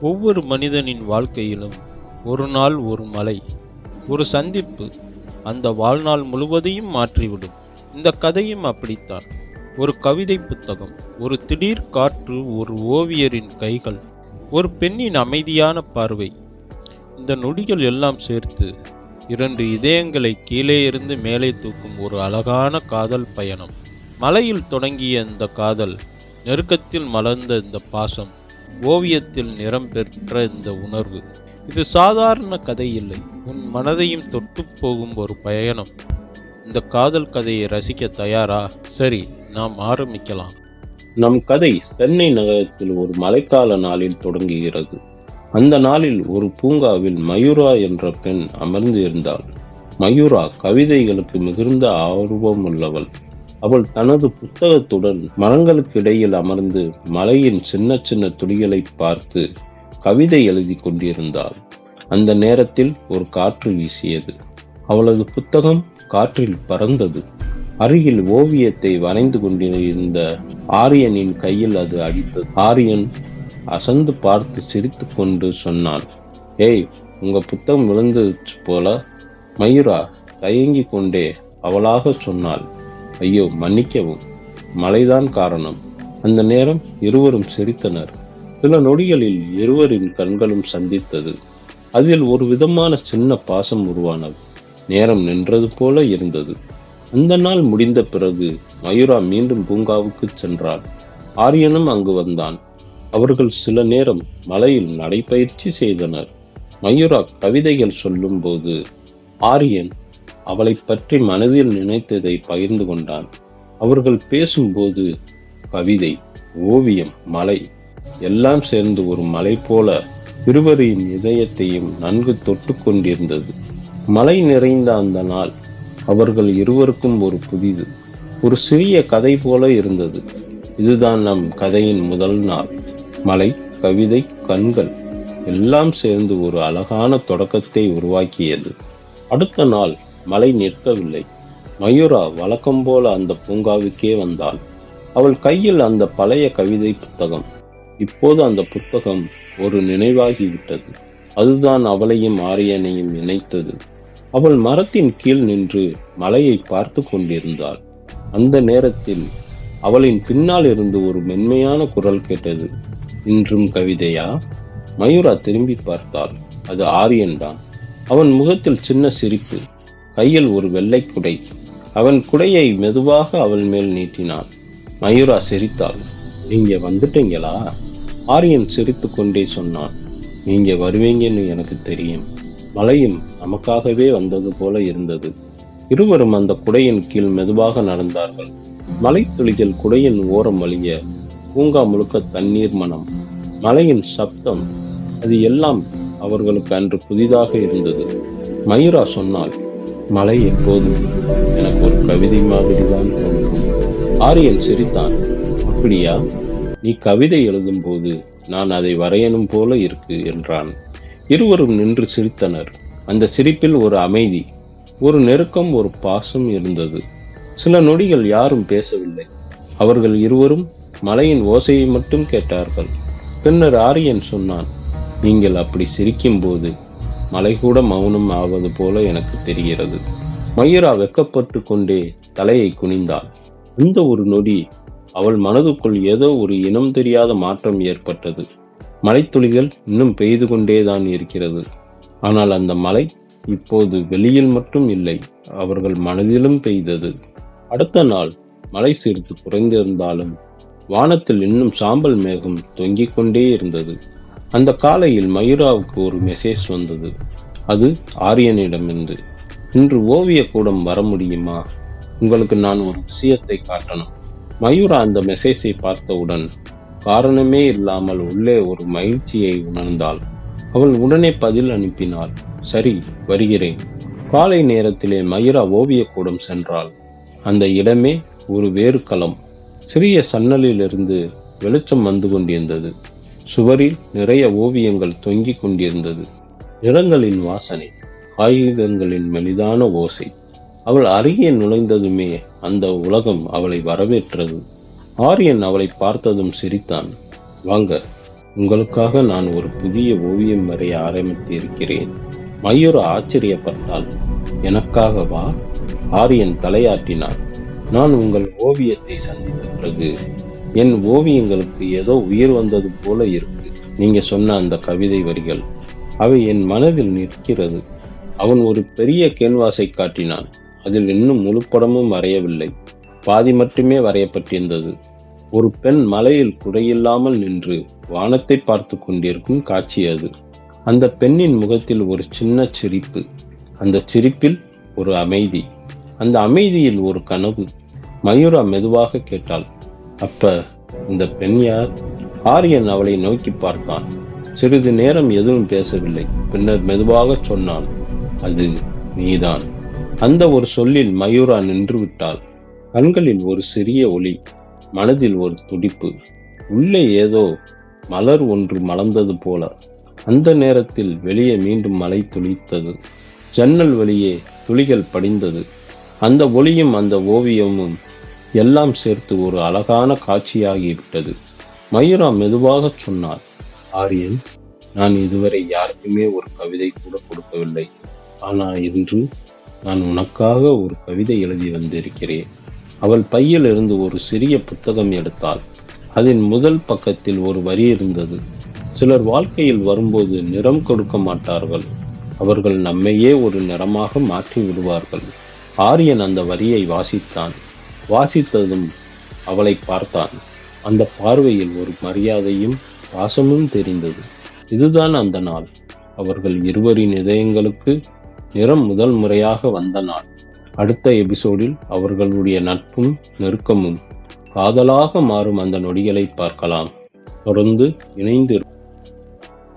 ஒவ்வொரு மனிதனின் வாழ்க்கையிலும் ஒரு நாள் ஒரு மலை ஒரு சந்திப்பு அந்த வாழ்நாள் முழுவதையும் மாற்றிவிடும். இந்த கதையும் அப்படித்தான். ஒரு கவிதை புத்தகம் ஒரு திடீர் காற்று ஒரு ஓவியரின் கைகள் ஒரு பெண்ணின் அமைதியான பார்வை. இந்த நொடிகள் எல்லாம் சேர்த்து இரண்டு இதயங்களை கீழே இருந்து மேலே தூக்கும் ஒரு அழகான காதல் பயணம். மலையில் தொடங்கிய இந்த காதல் நெருக்கத்தில் மலர்ந்த இந்த பாசம் ஓவியத்தில் நிறம் பெற்ற இந்த உணர்வு. இது சாதாரண கதை இல்லை. உன் மனதையும் தொட்டு போகும் ஒரு பயணம். இந்த காதல் கதையை ரசிக்க தயாரா? சரி நாம் ஆரம்பிக்கலாம். நம் கதை சென்னை நகரத்தில் ஒரு மழைக்கால நாளில் தொடங்குகிறது. அந்த நாளில் ஒரு பூங்காவில் மயூரா என்ற பெண் அமர்ந்து இருந்தாள் மயூரா கவிதைகளுக்கு மிகுந்த ஆர்வம் உள்ளவள் அவள் தனது புத்தகத்துடன் மரங்களுக்கு இடையில் அமர்ந்து மலையின் சின்ன சின்ன துளிகளை பார்த்து கவிதை எழுதி கொண்டிருந்தாள். அந்த நேரத்தில் ஒரு காற்று வீசியது. அவளது புத்தகம் காற்றில் பறந்தது. அருகில் ஓவியத்தை வரைந்து கொண்டிருந்த ஆரியனின் கையில் அது அடித்தது. ஆரியன் அசந்து பார்த்து சிரித்து கொண்டு சொன்னான் ஏய் உங்க புத்தகம் விழுந்துச்சு போல. மயூரா தயங்கி கொண்டே அவளாக சொன்னாள். ஐயோ மன்னிக்கவும். மழைதான் காரணம். அந்த நேரம் இருவரும் சிரித்தனர். சில நொடிகளில் இருவரின் கண்களும் சந்தித்தது. அதில் ஒரு விதமான சின்ன பாசம் உருவானது. நேரம் நின்றது போல இருந்தது. அந்த நாள் முடிந்த பிறகு மயூரா மீண்டும் பூங்காவுக்கு சென்றாள். ஆரியனும் அங்கு வந்தான். அவர்கள் சில நேரம் மலையில் நடைபயிற்சி செய்தனர். மயூரா கவிதைகள் சொல்லும்போது ஆரியன் அவளை பற்றி மனதில் நினைத்ததை பகிர்ந்து கொண்டான். அவர்கள் பேசும்போது கவிதை ஓவியம் மலை எல்லாம் சேர்ந்து ஒரு மலை போல இருவரின் இதயத்தையும் நன்கு தொட்டு கொண்டிருந்தது. மலை நிறைந்த அந்த நாள் அவர்கள் இருவருக்கும் ஒரு புதிது ஒரு சிறிய கதை போல இருந்தது. இதுதான் நம் கதையின் முதல் நாள். மலை கவிதை கண்கள் எல்லாம் சேர்ந்து ஒரு அழகான தொடக்கத்தை உருவாக்கியது. அடுத்த நாள் மழை நிற்கவில்லை. மயூரா வழக்கம் போல அந்த பூங்காவுக்கே வந்தாள் அவள் கையில் அந்த பழைய கவிதை புத்தகம். இப்போது அந்த புத்தகம் ஒரு நினைவாகிவிட்டது. அதுதான் அவளையும் ஆரியனையும் இணைத்தது. அவள் மரத்தின் கீழ் நின்று மலையை பார்த்து கொண்டிருந்தாள். அந்த நேரத்தில் அவளின் பின்னால் இருந்து ஒரு மென்மையான குரல் கேட்டது. இன்றும் கவிதையா? மயூரா திரும்பி பார்த்தாள். அது ஆரியன்தான். அவன் முகத்தில் சின்ன சிரிப்பு. கையில் ஒரு வெள்ளை குடை. அவன் குடையை மெதுவாக அவள் மேல் நீட்டினான். மயூரா சிரித்தாள். நீங்க வந்துட்டீங்களா? ஆரியன் சிரித்து கொண்டே சொன்னான். நீங்க வருவீங்கன்னு எனக்கு தெரியும். மலையும் நமக்காகவே வந்தது போல இருந்தது. இருவரும் அந்த குடையின் கீழ் மெதுவாக நடந்தார்கள். மலைத்துளிகள் குடையின் ஓரம் வழிய பூங்கா முழுக்க தண்ணீர் மனம் மலையின் சப்தம் அது எல்லாம் அவர்களுக்கு அன்று புதிதாக இருந்தது. மயூரா சொன்னாள். மலை எப்போதும் எனக்கு ஒரு கவிதை மாதிரி தான் தோன்றும். ஆரியன் சிரித்தான் அப்படியா? நீ கவிதை எழுதும்போது நான் அதை வரையணும் போல இருக்கு என்றான். இருவரும் நின்று சிரித்தனர். அந்த சிரிப்பில் ஒரு அமைதி ஒரு நெருக்கம் ஒரு பாசம் இருந்தது. சில நொடிகள் யாரும் பேசவில்லை. அவர்கள் இருவரும் மலையின் ஓசையை மட்டும் கேட்டார்கள். பின்னர் ஆரியன் சொன்னான் நீங்கள் அப்படி சிரிக்கும்போது மலை கூட மௌனம் ஆவது போல எனக்கு தெரிகிறது. மயூரா வெக்கப்பட்டு கொண்டே தலையை குனிந்தாள். இந்த ஒரு நொடி அவள் மனதுக்குள் ஏதோ ஒரு இனம் தெரியாத மாற்றம் ஏற்பட்டது. மலைத்துளிகள் இன்னும் பெய்து கொண்டேதான் இருக்கிறது. ஆனால் அந்த மலை இப்போது வெளியில் மட்டும் இல்லை அவர்கள் மனதிலும் பெய்தது. அடுத்த நாள் மழை சிறிது குறைந்திருந்தாலும் வானத்தில் இன்னும் சாம்பல் மேகம் தொங்கிக் கொண்டே இருந்தது. அந்த காலையில் மயூராவுக்கு ஒரு மெசேஜ் வந்தது. அது ஆரியனிடமிருந்து. இன்று ஓவிய கூடம் வர முடியுமா? உங்களுக்கு நான் ஒரு விஷயத்தை காட்டணும். மயூரா அந்த மெசேஜை பார்த்தவுடன் காரணமே இல்லாமல் உள்ளே ஒரு மகிழ்ச்சியை உணர்ந்தாள். அவள் உடனே பதில் அனுப்பினாள். சரி வருகிறேன். காலை நேரத்திலே மயூரா ஓவியக்கூடம் சென்றாள். அந்த இடமே ஒரு வேறு களம். சிறிய சன்னலிலிருந்து வெளிச்சம் வந்து கொண்டிருந்தது. சுவரில் நிறைய ஓவியங்கள் தொங்கிக் கொண்டிருந்தது. நிறங்களின் வாசனை ஆயுதங்களின் மெலிதான ஓசை. அவள் அருகே நுழைந்ததுமே அந்த உலகம் அவளை வரவேற்றது. ஆரியன் அவளை பார்த்ததும் சிரித்தான். வாங்க உங்களுக்காக நான் ஒரு புதிய ஓவியம் வரைய ஆரம்பித்து இருக்கிறேன். மயூரா ஆச்சரியப்பட்டாள். எனக்காகவா ஆரியன் தலையாட்டினான் நான் உங்கள் ஓவியத்தை சந்தித்த பிறகு என் ஓவியங்களுக்கு ஏதோ உயிர் வந்தது போல இருக்கு. நீங்க சொன்ன அந்த கவிதை வரிகள் அவை என் மனதில் நிற்கிறது. அவன் ஒரு பெரிய கேன்வாஸை காட்டினான். அதில் இன்னும் முழு படமும் வரையவில்லை. பாதி மட்டுமே வரையப்பட்டிருந்தது. ஒரு பெண் மலையில் குடையில்லாமல் நின்று வானத்தை பார்த்து கொண்டிருக்கும் காட்சி அது. அந்த பெண்ணின் முகத்தில் ஒரு சின்ன சிரிப்பு. அந்த சிரிப்பில் ஒரு அமைதி. அந்த அமைதியில் ஒரு கனவு. மயூரா மெதுவாக கேட்டாள் அப்ப இந்த பெண் யார்? ஆரியன் அவளை நோக்கி பார்த்தான். சிறிது நேரம் எதுவும் பேசவில்லை. பின்னர் மெதுவாக சொன்னான் அது நீதான். அந்த ஒரு சொல்லில் மயூரா நின்று விட்டாள். கண்களில் ஒரு சிறிய ஒளி மனதில் ஒரு துடிப்பு. உள்ளே ஏதோ மலர் ஒன்று மலர்ந்தது போல. அந்த நேரத்தில் வெளியே மீண்டும் மழை துளித்தது. ஜன்னல் வழியே துளிகள் படிந்தது. அந்த ஒளியும் அந்த ஓவியமும் எல்லாம் சேர்த்து ஒரு அழகான காட்சியாகிவிட்டது. மயூரா மெதுவாக சொன்னார் ஆரியன் நான் இதுவரை யாருக்குமே ஒரு கவிதை கூட கொடுக்கவில்லை. ஆனால் இன்று நான் உனக்காக ஒரு கவிதை எழுதி வந்திருக்கிறேன். அவள் பையில் இருந்து ஒரு சிறிய புத்தகம் எடுத்தாள். அதன் முதல் பக்கத்தில் ஒரு வரி இருந்தது. சிலர் வாழ்க்கையில் வரும்போது நிறம் கொடுக்க மாட்டார்கள். அவர்கள் நம்மையே ஒரு நிறமாக மாற்றி விடுவார்கள். ஆரியன் அந்த வரியை வாசித்தான். வாசித்ததும் அவளை பார்த்தான். அந்த பார்வையில் ஒரு மரியாதையும் பாசமும் தெரிந்தது. இதுதான் அந்த நாள். அவர்கள் இருவரின் இதயங்களுக்கு நிறம் முதல் முறையாக வந்த நாள். அடுத்த எபிசோடில் அவர்களுடைய நட்பும் நெருக்கமும் காதலாக மாறும் அந்த நொடிகளை பார்க்கலாம். தொடர்ந்து இணைந்து